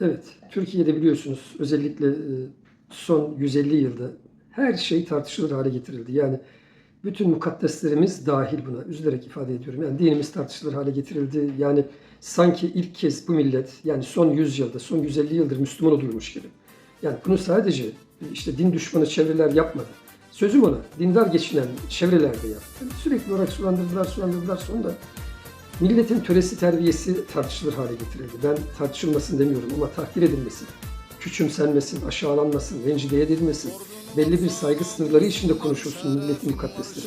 Evet, Türkiye'de biliyorsunuz özellikle e, son 150 yılda her şey tartışılır hale getirildi. Yani bütün mukaddeslerimiz dahil buna. Üzülerek ifade ediyorum. Yani dinimiz tartışılır hale getirildi. Yani sanki ilk kez bu millet yani son 100 yılda, son 150 yıldır Müslüman olurmuş gibi. Yani bunu sadece işte din düşmanı çevreler yapmadı. Sözüm ona, dindar geçinen çevrelerde yaptı. Sürekli olarak sulandırdılar, sulandırdılar. Sonunda Milletin töresi terbiyesi tartışılır hale getirildi. Ben tartışılmasın demiyorum ama tahkir edilmesin, küçümsenmesin, aşağılanmasın, rencide edilmesin, belli bir saygı sınırları içinde konuşulsun milletin mukaddesleri.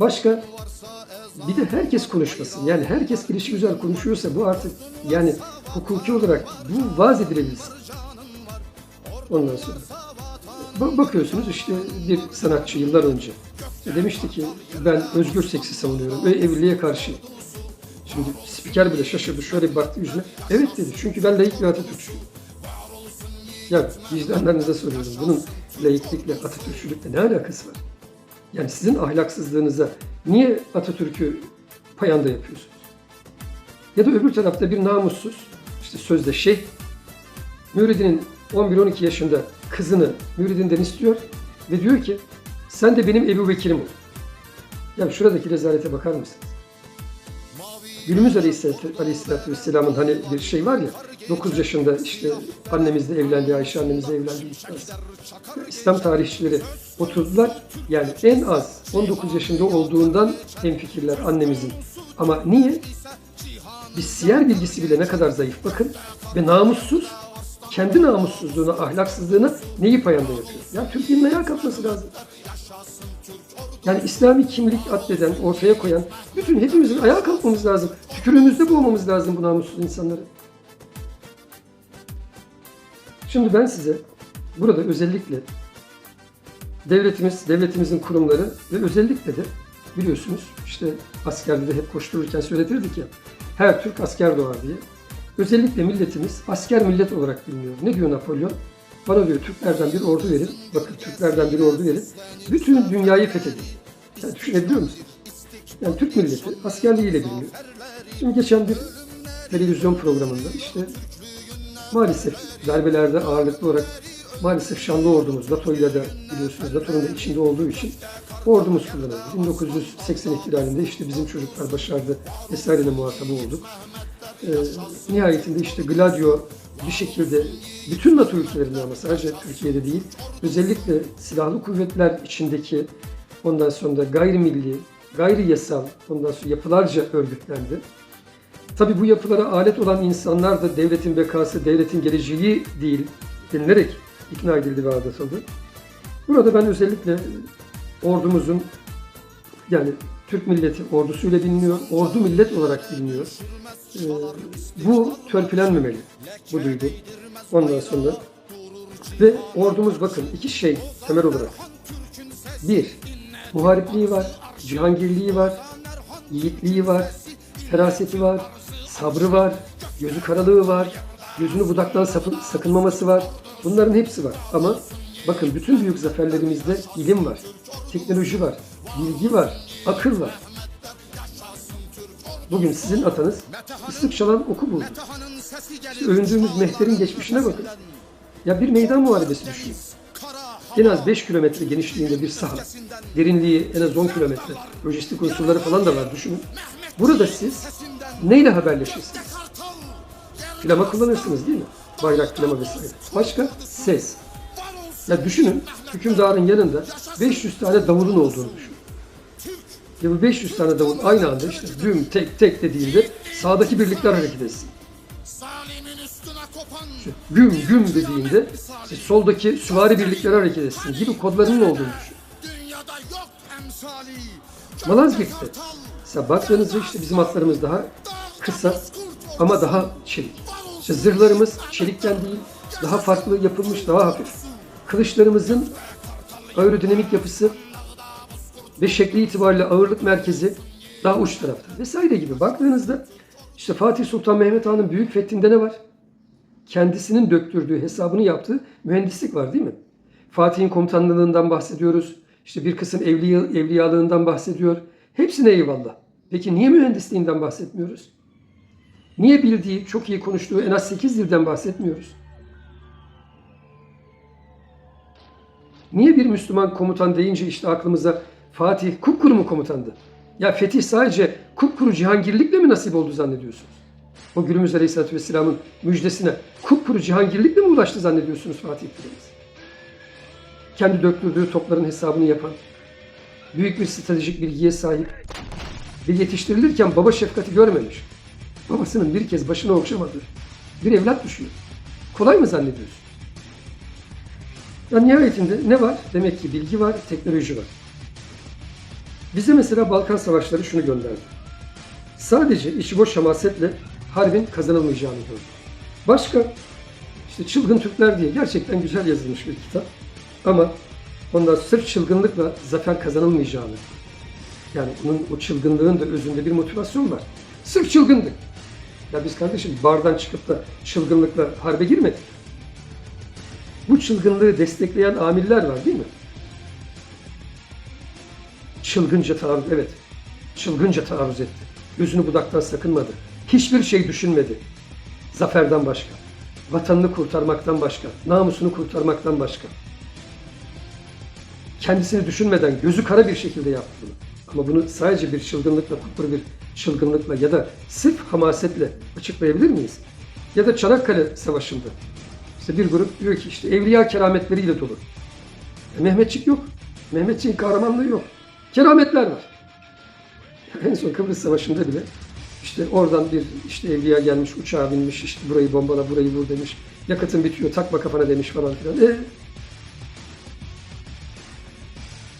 Başka bir de herkes konuşmasın. Yani herkes gelişi güzel konuşuyorsa bu artık yani hukuki olarak bu vaz edilebilsin. Ondan sonra ba- bakıyorsunuz işte bir sanatçı yıllar önce demişti ki ben özgür seksi savunuyorum ve evliliğe karşıyım. Şimdi spiker bile şaşırdı. Şöyle bir baktı yüzüne. Evet dedi. Çünkü ben layık ve Atatürkçüyüm. Ya vicdanlarınıza soruyorum. Bunun laiklikle, Atatürkçülükle ne alakası var? Yani sizin ahlaksızlığınıza niye Atatürk'ü payanda yapıyorsunuz? Ya da öbür tarafta bir namussuz, işte sözde şeyh, müridinin 11-12 yaşında kızını müridinden istiyor ve diyor ki sen de benim Ebu Bekir'im ol. Ya şuradaki rezalete bakar mısınız? Günümüz Aleyhisselatü, Vesselam'ın hani bir şey var ya 9 yaşında işte annemizle evlendi, Ayşe annemizle evlendi. İslam tarihçileri oturdular. Yani en az 19 yaşında olduğundan hemfikirler annemizin. Ama niye? Bir siyer bilgisi bile ne kadar zayıf bakın. Ve namussuz, kendi namussuzluğuna, ahlaksızlığına neyi payanda yapıyor? Ya Türkiye'nin ayağa kalkması lazım. Yani İslami kimlik addeden, ortaya koyan bütün hepimizin ayağa kalkmamız lazım. Tükürüğümüzde boğmamız lazım bu namussuz insanları. Şimdi ben size burada özellikle devletimiz, devletimizin kurumları ve özellikle de biliyorsunuz işte askerde de hep koştururken söyletirdik ya her Türk asker doğar diye. Özellikle milletimiz asker millet olarak biliniyor. Ne diyor Napolyon? Bana diyor Türklerden bir ordu verin. Bakın Türklerden bir ordu verin. Bütün dünyayı fethedin. Yani düşünebiliyor musunuz? Yani Türk milleti askerliğiyle biliniyor. Şimdi geçen bir televizyon programında işte maalesef darbelerde ağırlıklı olarak maalesef şanlı ordumuz NATO ile de biliyorsunuz NATO'nun da içinde olduğu için ordumuz kullanıldı. 1980 ihtilalinde işte bizim çocuklar başardı vesaireyle muhatabı olduk. Ee, nihayetinde işte Gladio bir şekilde bütün NATO ülkelerinde ama sadece Türkiye'de değil özellikle silahlı kuvvetler içindeki ondan sonra da gayrimilli, gayri yasal ondan sonra yapılarca örgütlendi. Tabi bu yapılara alet olan insanlar da devletin bekası, devletin geleceği değil denilerek ikna edildi ve aldatıldı. Burada ben özellikle ordumuzun yani Türk milleti ordusuyla biliniyor, ordu millet olarak biliniyor. Ee, bu törpülenmemeli, bu duygu. Ondan sonra ve ordumuz bakın iki şey temel olarak. Bir, muharipliği var, cihangirliği var, yiğitliği var, feraseti var, sabrı var, gözü karalığı var, gözünü budaktan sakınmaması var. Bunların hepsi var. Ama bakın bütün büyük zaferlerimizde ilim var, teknoloji var, bilgi var, akıl var. Bugün sizin atanız ıslık çalan oku buldu. İşte övündüğümüz Mehter'in geçmişine bakın. Ya bir meydan muharebesi düşünün. En az 5 kilometre genişliğinde bir saha. Derinliği en az 10 kilometre. Lojistik unsurları falan da var düşünün. Burada siz neyle haberleşirsiniz? Flama kullanırsınız değil mi? Bayrak, flama vesaire. Başka? Ses. Ya düşünün hükümdarın yanında 500 tane davulun olduğunu düşünün. Ya bu 500 tane davul aynı anda işte düm tek tek dediğinde sağdaki birlikler hareket etsin. Güm güm dediğinde işte soldaki süvari birlikler hareket etsin gibi kodlarının olduğunu düşün. Malazgirt'te mesela baktığınızda işte bizim atlarımız daha kısa ama daha çelik. İşte zırhlarımız çelikten değil, daha farklı yapılmış, daha hafif. Kılıçlarımızın aerodinamik yapısı ve şekli itibariyle ağırlık merkezi daha uç tarafta vesaire gibi. Baktığınızda işte Fatih Sultan Mehmet Han'ın büyük fethinde ne var? Kendisinin döktürdüğü, hesabını yaptığı mühendislik var değil mi? Fatih'in komutanlığından bahsediyoruz. İşte bir kısım evliya, evliyalığından bahsediyor. Hepsine eyvallah. Peki niye mühendisliğinden bahsetmiyoruz? Niye bildiği, çok iyi konuştuğu en az 8 dilden bahsetmiyoruz? Niye bir Müslüman komutan deyince işte aklımıza Fatih kupkuru mu komutandı? Ya fetih sadece kupkuru cihangirlikle mi nasip oldu zannediyorsunuz? O günümüz Aleyhisselatü Vesselam'ın müjdesine kupkuru cihangirlikle mi ulaştı zannediyorsunuz Fatih Pırımız? Kendi döktürdüğü topların hesabını yapan, büyük bir stratejik bilgiye sahip ve yetiştirilirken baba şefkati görmemiş. Babasının bir kez başına okşamadığı bir evlat düşüyor. Kolay mı zannediyorsun? Ya nihayetinde ne var? Demek ki bilgi var, teknoloji var. Bize mesela Balkan Savaşları şunu gönderdi. Sadece içi boş hamasetle harbin kazanılmayacağını gördü. Başka işte Çılgın Türkler diye gerçekten güzel yazılmış bir kitap. Ama ondan sırf çılgınlıkla zafer kazanılmayacağını, yani onun o çılgınlığın da özünde bir motivasyon var. Sırf çılgınlık. Ya biz kardeşim bardan çıkıp da çılgınlıkla harbe girmedik. Bu çılgınlığı destekleyen amiller var değil mi? Çılgınca taarruz, evet. Çılgınca taarruz etti. Gözünü budaktan sakınmadı. Hiçbir şey düşünmedi. Zaferden başka. Vatanını kurtarmaktan başka. Namusunu kurtarmaktan başka. Kendisini düşünmeden gözü kara bir şekilde yaptı bunu. Ama bunu sadece bir çılgınlıkla, kupkuru bir çılgınlıkla ya da sırf hamasetle açıklayabilir miyiz? Ya da Çanakkale Savaşı'nda işte bir grup diyor ki işte evliya kerametleriyle dolu. E, Mehmetçik yok. Mehmetçiğin kahramanlığı yok. Kerametler var. En son Kıbrıs Savaşı'nda bile işte oradan bir işte evliya gelmiş, uçağa binmiş, işte burayı bombala, burayı vur demiş. Yakıtın bitiyor, takma kafana demiş falan filan. E,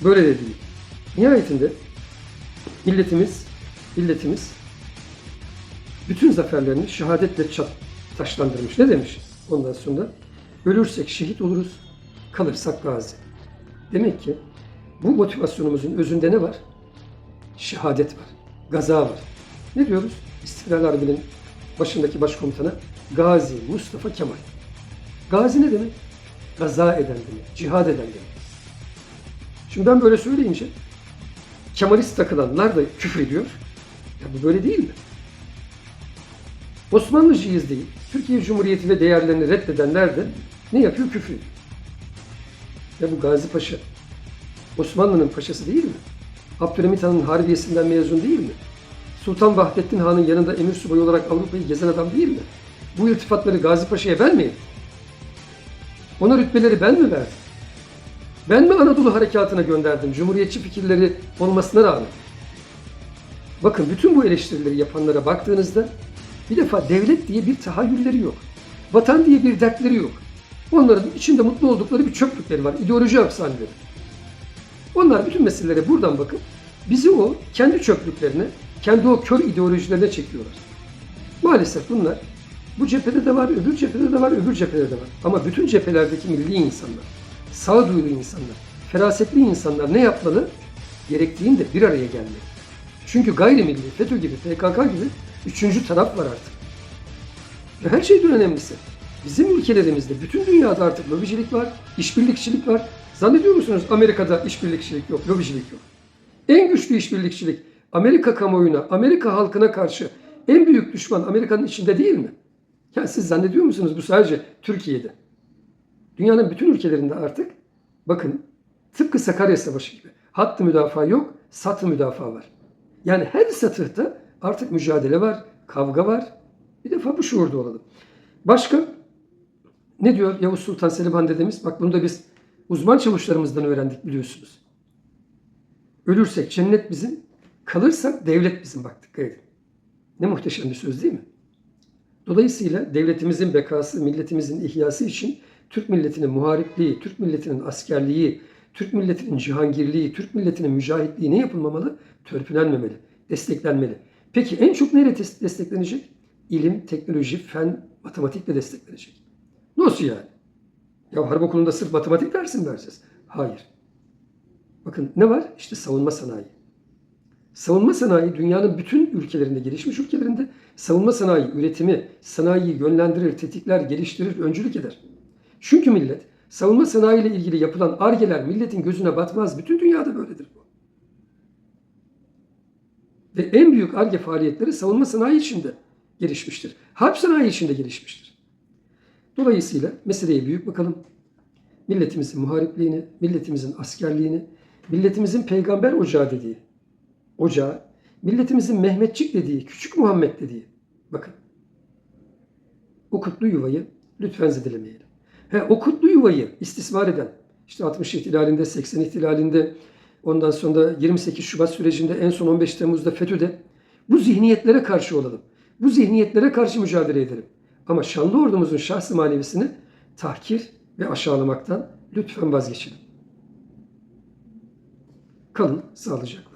böyle de değil. Nihayetinde milletimiz, milletimiz bütün zaferlerini şehadetle çat, taşlandırmış. Ne demiş? Ondan sonra ölürsek şehit oluruz, kalırsak gazi. Demek ki bu motivasyonumuzun özünde ne var? Şehadet var, gaza var. Ne diyoruz? İstiklal Harbi'nin başındaki başkomutanı Gazi Mustafa Kemal. Gazi ne demek? Gaza eden demek, cihad eden demek. Şimdi ben böyle söyleyince Kemalist takılanlar da küfür ediyor. Ya bu böyle değil mi? Osmanlıcıyız değil, Türkiye Cumhuriyeti ve değerlerini reddedenler de ne yapıyor? Küfür ediyor. Ya bu Gazi Paşa Osmanlı'nın paşası değil mi? Abdülhamit Han'ın harbiyesinden mezun değil mi? Sultan Vahdettin Han'ın yanında emir subayı olarak Avrupa'yı gezen adam değil mi? Bu iltifatları Gazi Paşa'ya ben mi? Ona rütbeleri ben mi verdim? Ben mi Anadolu Harekatı'na gönderdim Cumhuriyetçi fikirleri olmasına rağmen? Bakın bütün bu eleştirileri yapanlara baktığınızda bir defa devlet diye bir tahayyülleri yok. Vatan diye bir dertleri yok. Onların içinde mutlu oldukları bir çöplükleri var. ideoloji hapishaneleri. Onlar bütün meselelere buradan bakıp bizi o kendi çöplüklerine, kendi o kör ideolojilerine çekiyorlar. Maalesef bunlar bu cephede de var, öbür cephede de var, öbür cephede de var. Ama bütün cephelerdeki milli insanlar, sağduyulu insanlar, ferasetli insanlar ne yapmalı? Gerektiğinde bir araya gelmeli. Çünkü gayrimilli, FETÖ gibi, PKK gibi üçüncü taraf var artık. Ve her şeyden önemlisi, bizim ülkelerimizde, bütün dünyada artık lobicilik var, işbirlikçilik var. Zannediyor musunuz Amerika'da işbirlikçilik yok, lobicilik yok? En güçlü işbirlikçilik Amerika kamuoyuna, Amerika halkına karşı en büyük düşman Amerika'nın içinde değil mi? Ya siz zannediyor musunuz bu sadece Türkiye'de? Dünyanın bütün ülkelerinde artık bakın tıpkı Sakarya Savaşı gibi hattı müdafaa yok, satı müdafaa var. Yani her satıhta artık mücadele var, kavga var. Bir defa bu şuurda olalım. Başka ne diyor Yavuz Sultan Selim Han dedemiz? Bak bunu da biz uzman çavuşlarımızdan öğrendik biliyorsunuz. Ölürsek cennet bizim, kalırsak devlet bizim. Bak dikkat edin. Ne muhteşem bir söz değil mi? Dolayısıyla devletimizin bekası, milletimizin ihyası için Türk milletinin muharipliği, Türk milletinin askerliği, Türk milletinin cihangirliği, Türk milletinin mücahitliği ne yapılmamalı? Törpülenmemeli, desteklenmeli. Peki en çok neyle desteklenecek? İlim, teknoloji, fen, matematikle desteklenecek. Nasıl yani? Ya harp okulunda sırf matematik dersi mi vereceğiz? Hayır. Bakın ne var? İşte savunma sanayi. Savunma sanayi dünyanın bütün ülkelerinde, gelişmiş ülkelerinde savunma sanayi üretimi, sanayiyi yönlendirir, tetikler, geliştirir, öncülük eder. Çünkü millet savunma sanayi ile ilgili yapılan argeler milletin gözüne batmaz. Bütün dünyada böyledir bu. Ve en büyük arge faaliyetleri savunma sanayi içinde. gelişmiştir. Harp sanayi içinde gelişmiştir. Dolayısıyla meseleye büyük bakalım. Milletimizin muharipliğini, milletimizin askerliğini, milletimizin peygamber ocağı dediği ocağı, milletimizin Mehmetçik dediği, küçük Muhammed dediği. Bakın. O kutlu yuvayı lütfen zedelemeyelim. He, o kutlu yuvayı istismar eden, işte 60 ihtilalinde, 80 ihtilalinde, ondan sonra 28 Şubat sürecinde, en son 15 Temmuz'da FETÖ'de bu zihniyetlere karşı olalım. Bu zihniyetlere karşı mücadele edelim. Ama şanlı ordumuzun şahsı manevisini tahkir ve aşağılamaktan lütfen vazgeçelim. Kalın sağlıcakla.